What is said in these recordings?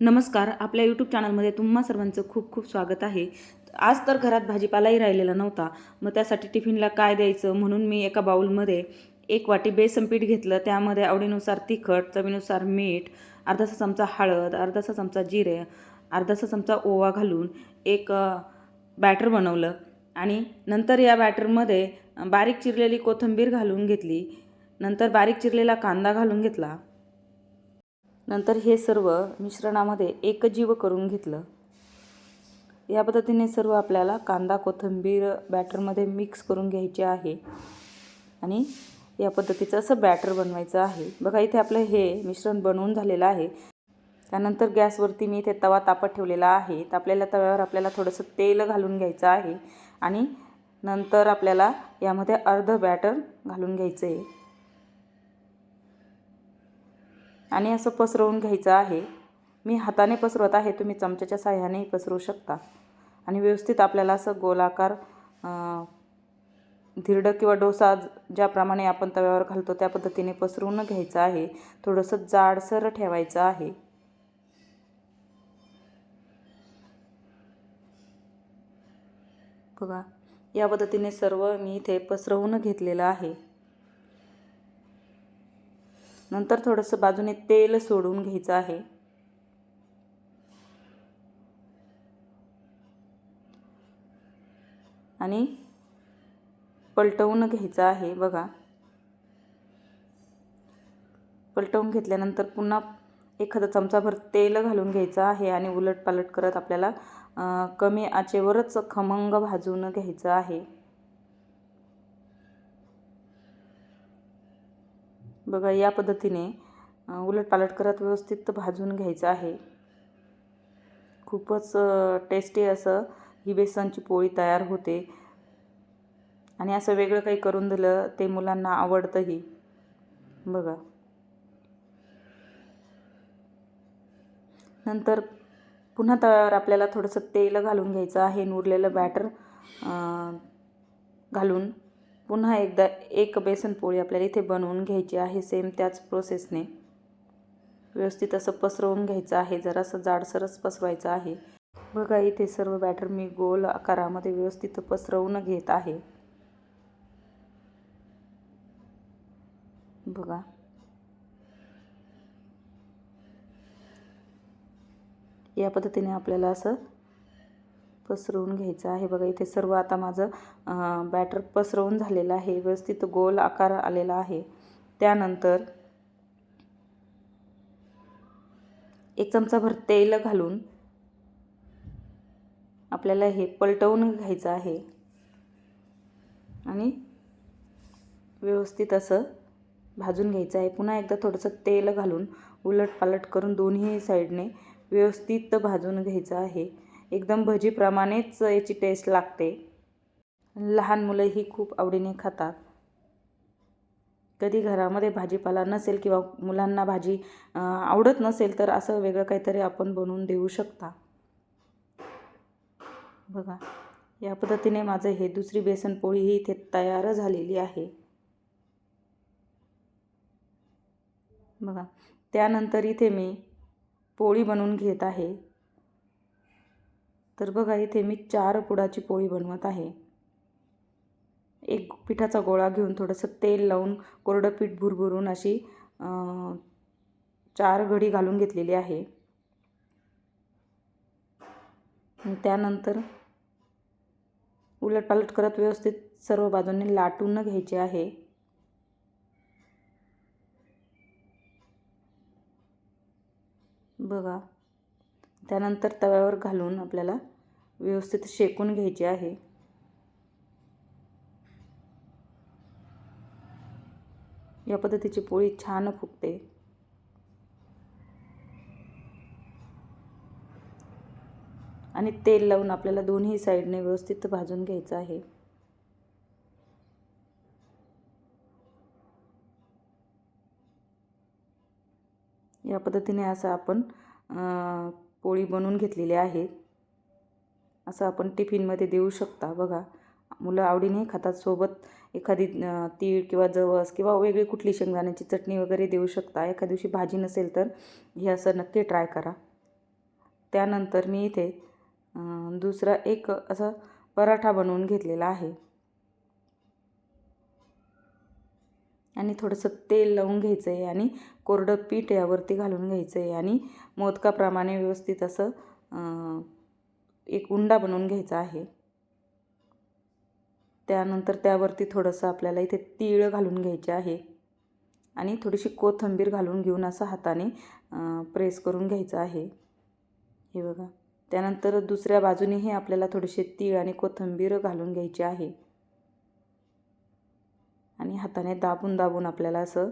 नमस्कार आपल्या यूट्यूब चॅनलमध्ये तुम्हा सर्वांचं खूप खूप स्वागत आहे. आज तर घरात भाजीपालाही राहिलेला नव्हता. मग त्यासाठी टिफिनला काय द्यायचं म्हणून मी एका बाऊलमध्ये एक वाटी बेसन पीठ घेतलं. त्यामध्ये आवडीनुसार तिखट चवीनुसार मीठ अर्धासा चमचा हळद अर्धासा चमचा जिरे अर्धासा चमचा ओवा घालून एक बॅटर बनवलं. आणि नंतर या बॅटरमध्ये बारीक चिरलेली कोथिंबीर घालून घेतली. नंतर बारीक चिरलेला कांदा घालून घेतला. नंतर हे सर्व मिश्रणामध्ये एकजीव करून घेतलं. या पद्धतीने सर्व आपल्याला कांदा कोथिंबीर बॅटरमध्ये मिक्स करून घ्यायचे आहे आणि या पद्धतीचं असं बॅटर बनवायचं आहे. बघा इथे आपलं हे मिश्रण बनवून झालेलं आहे. त्यानंतर गॅसवरती मी इथे तवा तापत ठेवलेला आहे. तापलेल्या तव्यावर आपल्याला थोडंसं तेल घालून घ्यायचं आहे आणि नंतर आपल्याला यामध्ये अर्ध बॅटर घालून घ्यायचं आहे आणि असं पसरवून घ्यायचं आहे. मी हाताने पसरवत आहे तुम्ही चमच्याच्या साह्यानेही पसरवू शकता. आणि व्यवस्थित आपल्याला असं गोलाकार धिरडं किंवा डोसा ज्याप्रमाणे आपण तव्यावर घालतो त्या पद्धतीने पसरवून घ्यायचं आहे. थोडंसं जाडसर ठेवायचं आहे. बघा या पद्धतीने सर्व मी इथे पसरवून घेतलेलं आहे. नंतर थोडंसं बाजूने तेल सोडून घ्यायचं आहे. आणि पलटवून घ्यायचं आहे बघा. पलटवून घेतल्यानंतर पुन्हा एखादा चमचाभर तेल घालून घ्यायचं आहे आणि उलटपालट करत आपल्याला कमी आचेवरच खमंग भाजून घ्यायचं आहे. बघा या पद्धतीने उलटपालट करत व्यवस्थित भाजून घ्यायचं आहे. खूपच टेस्टी असं ही बेसनची पोळी तयार होते. आणि असं वेगळं काही करून दिलं ते मुलांना आवडतंही. बघा. नंतर पुन्हा तव्यावर आपल्याला थोडंसं तेल घालून घ्यायचं आहे आणि उरलेलं बॅटर घालून. पुन्हा एकदा एक बेसन पोळी आपल्याला इथे बनवून घ्यायची आहे सेम त्याच प्रोसेसने व्यवस्थित असं पसरवून घ्यायचं आहे जरासं जाडसरच पसरवायचं आहे. बघा इथे सर्व बॅटर मी गोल आकारामध्ये व्यवस्थित पसरवून घेत आहे. बघा. या पद्धतीने आपल्याला असं पसरवून घ्यायचं आहे. बघा इथे सर्व आता माझं बॅटर पसरवून झालेलं आहे. व्यवस्थित गोल आकार आलेला आहे. त्यानंतर एक चमचाभर तेल घालून आपल्याला हे पलटवून घ्यायचं आहे. आणि व्यवस्थित असं भाजून घ्यायचं आहे. पुन्हा एकदा थोडंसं तेल घालून उलटपालट करून दोन्ही साईडने व्यवस्थित भाजून घ्यायचं आहे. एकदम भजीप्रमाणेच याची टेस्ट लागते. लहान मुलंही खूप आवडीने खातात. कधी घरामध्ये भाजीपाला नसेल किंवा मुलांना भाजी आवडत नसेल तर असं वेगळं काहीतरी आपण बनवून देऊ शकता. बघा या पद्धतीने माझं हे दुसरी बेसन पोळी ही इथे तयार झालेली आहे. बघा त्यानंतर इथे मी पोळी बनवून घेत आहे. तर बघा इथे मी चार पुडाची पोळी बनवत आहे. एक पिठाचा गोळा घेऊन थोडंसं तेल लावून कोरडं पीठ भुरभुरून अशी चार घडी घालून घेतलेली आहे. त्यानंतर उलटपालट करत व्यवस्थित सर्व बाजूंनी लाटून घ्यायचे आहे. बघा त्यानंतर तव्यावर घालून आपल्याला व्यवस्थित शेकून घ्यायची आहे. या पद्धतीची पोळी छान फुगते. आणि तेल लावून आपल्याला दोन्ही साईडने व्यवस्थित भाजून घ्यायचं आहे. या पद्धतीने असं आपण पोळी बनवून घेतलेली आहे. असं आपण टिफिनमध्ये देऊ शकता. बघा मुलं आवडीने खातात. सोबत एखादी तीळ किंवा जवस किंवा वेगळी कुठली शेंगदाण्याची चटणी वगैरे देऊ शकता. एखाद्या दिवशी भाजी नसेल तर हे असं नक्की ट्राय करा. त्यानंतर मी इथे दुसरा एक असा पराठा बनवून घेतलेला आहे. आणि थोडंसं तेल लावून घ्यायचं आहे आणि कोरडं पीठ यावरती घालून घ्यायचं आहे आणि मोदकाप्रमाणे व्यवस्थित असं एक उंडा बनवून घ्यायचा आहे. त्यानंतर त्यावरती थोडंसं आपल्याला इथे तीळ घालून घ्यायचे आहे. आणि थोडीशी कोथिंबीर घालून घेऊन असं हाताने प्रेस करून घ्यायचं आहे. हे बघा. त्यानंतर दुसऱ्या बाजूनेही आपल्याला थोडेसे तीळ आणि कोथिंबीर घालून घ्यायचे आहे. आणि हाताने दाबून दाबून आपल्याला असं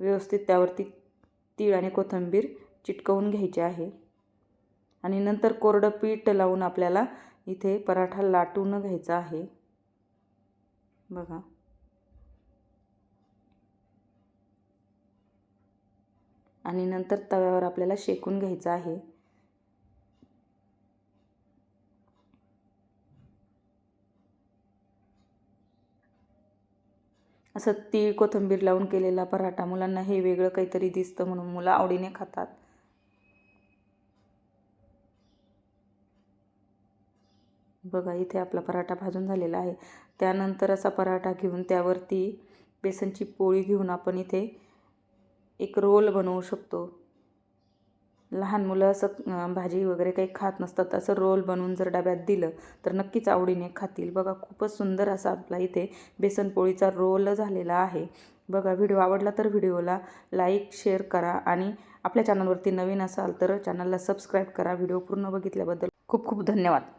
व्यवस्थित त्यावरती तीळ आणि कोथिंबीर चिटकवून घ्यायचे आहे. आणि नंतर कोरडं पीठ लावून आपल्याला इथे पराठा लाटून घ्यायचा आहे. बघा. आणि नंतर तव्यावर आपल्याला शेकून घ्यायचं आहे. असं तीळ कोथिंबीर लावून केलेला पराठा मुलांना हे वेगळं काहीतरी दिसतं म्हणून मुलं आवडीने खातात. बघा इथे आपला पराठा भाजून झालेला आहे. त्यानंतर असा पराठा घेऊन त्यावरती बेसनची पोळी घेऊन आपण इथे एक रोल बनवू शकतो. लहान मुलं असं भाजी वगैरे काही खात नसतात असं रोल बनवून जर डब्यात दिलं तर नक्कीच आवडीने खातील. बघा खूपच सुंदर असा आपला इथे बेसन पोळीचा रोल झालेला आहे. बघा व्हिडिओ आवडला तर व्हिडिओला लाईक शेअर करा आणि आपल्या चॅनलवरती नवीन असाल तर चॅनलला सबस्क्राईब करा. व्हिडिओ पूर्ण बघितल्याबद्दल खूप खूप धन्यवाद.